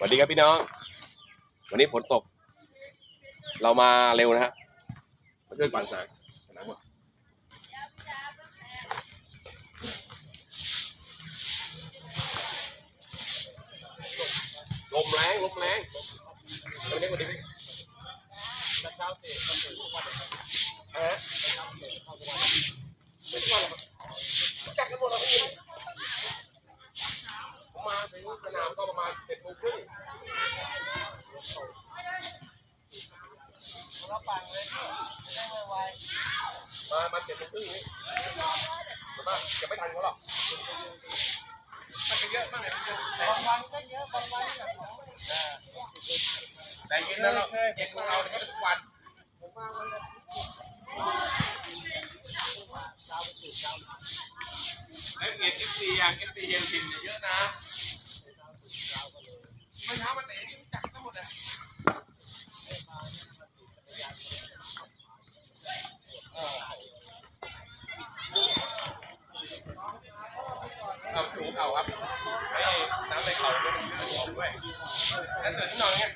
สวัสดีครับพี่น้อง วันนี้ฝนตก เรามาเร็วนะฮะมาช่วยปั่นสายสามหมดลมแรงลมแรงวันนี้วันนี้ฮะทุกวันหรอกจักกันหมดแล้วพี่ผมมาถึงสนามก็ประมาณเจ็ดโมงครึ่ง มามาเจ็ดโมงครึ่งนี้แต่ว่าจะไม่ทันเขาหรอกมันจะเยอะมากเลยมันเยอะบางวันก็เยอะบางวันก็น้อยแต่เย็นแล้วเราเย็นของเราเนี่ยทุกวันผมมาวันละเอ็นเอฟซีอย่างเอฟซีเย็นพินเยอะนะเมื่อเช้ามาเตะนี่ เราชูเข่าครับให้น้ำในเข่าด้วยมันขึ้นออกด้วยแล้วตื่นที่นอนเงี้ย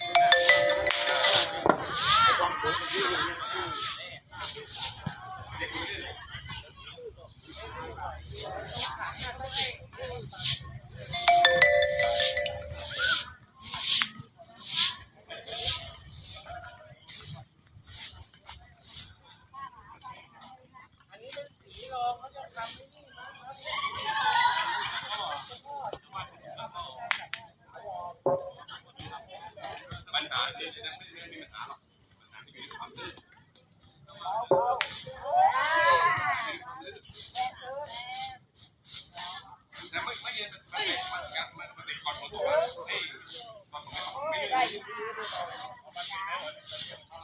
ลื่น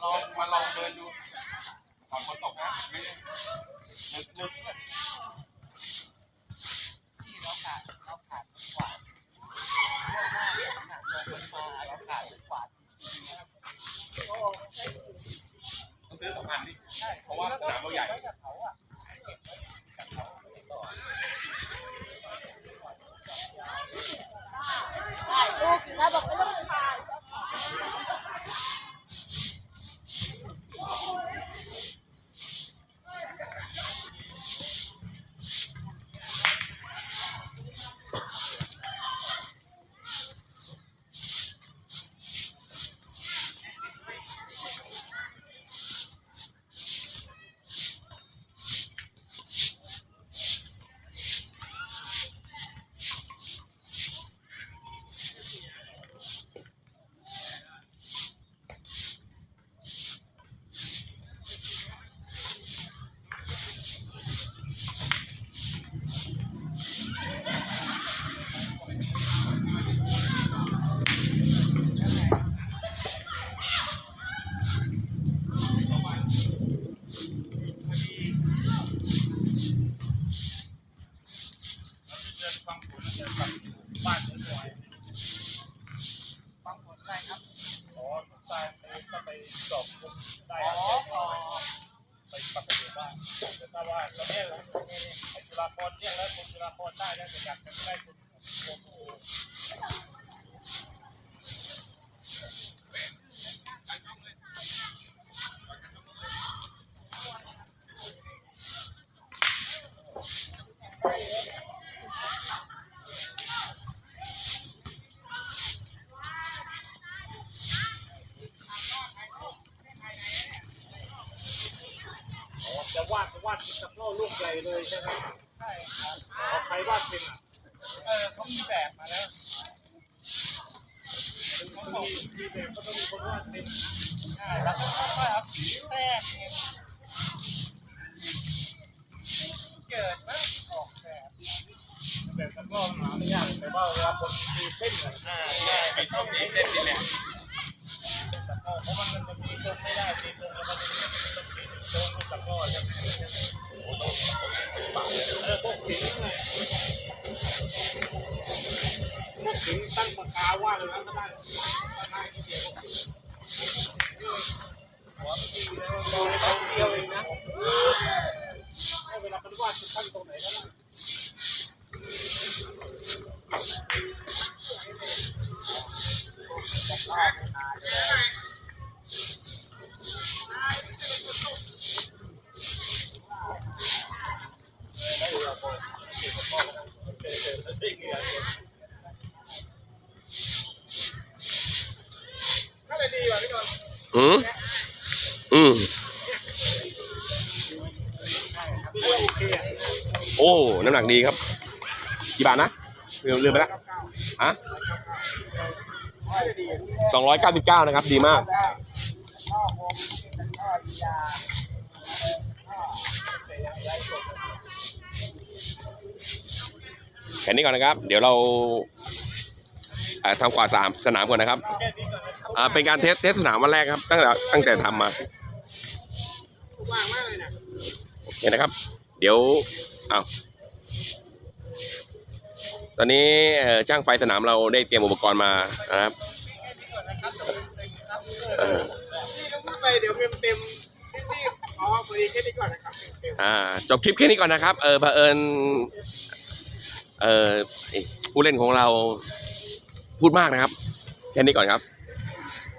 ลองมาลองเดินดูก่อนฝนตกนะไม่ลื่นนึกนึก ที่เราขาดเราขาดขวานเรื่องมากหนักลงมันมาเราขาดขวาน ต้ อันนี่เพราะว่าสนามเราใหญ่ ลูกอยู่นะบอกไม่ต้องผลอะไรครับ อ๋อตายไปก็ไปสอบได้ อ๋ออ๋อ ไปป รับปรุงบ้างแต่ถ้าว่าตอนนี้ไอ้จุฬาพรณ์เนี่ยแล้วคุณจุฬาพรณ์ได้แล้วแต่อยากจะได้คุณ จะวาดวาดเป็นตะกร้อลูกใหญ่เลยใช่ไหมใช่ครับออใครวาดเป็นอะเออเขามีแบบมาแล้วเขามีมีแบบก็ต้องมีคนวาดเป็นใช่แล้วก็ค่อยๆเอาสีแทรกเนี่ยเกิดมาออกแบบแบบตะกร้อหาไม่ยากแต่ว่าเวลาคนตีเส้นอะอ่ใช่มีช่องนี้เล่นนี่แหละตะล้อเพราะมันมันจะมีตรงไม่ได้ตีตรงแล้วมันจะ มีตรงโอ้ต้องปั่นเออพวกถิ่นนั่นพวกถิ่นตั้งปากกาวาดเลยนะก็ได้ก็ได้ที่เดียวหัวมันดีแล้วมองตรงเดียวเองนะให้เวลามันวาจะตั้งตรงไหนก็ได้ อืมอืมโอ้ น้ำหนักดีครับ กี่บาทนะเลืมลืมไปแล้วฮะสองร้อยเก้าสิบเก้านะครับ ดีมาก แค่นี้ก่อนนะครับ เดี๋ยวเราทำกวาดสามสนามก่อนนะครับ อ่าเป็นการเทสเทสสนามวันแรกครับ ตั้งแต่ตั้งแต่ทำมาโอเคนะครับ เดี๋ยวเอาตอนนี้ช่างไฟสนามเราได้เตรียมอุปกรณ์มานะครับเออไปเดี๋ยวเต็มเต็มรีบอ๋อพอดีแค่นี้ก่อนนะครับอ่าจบคลิปแค่นี้ก่อนนะครับ เออเผอิญเออผู้เล่นของเราพูดมากนะครับ แค่นี้ก่อนครับ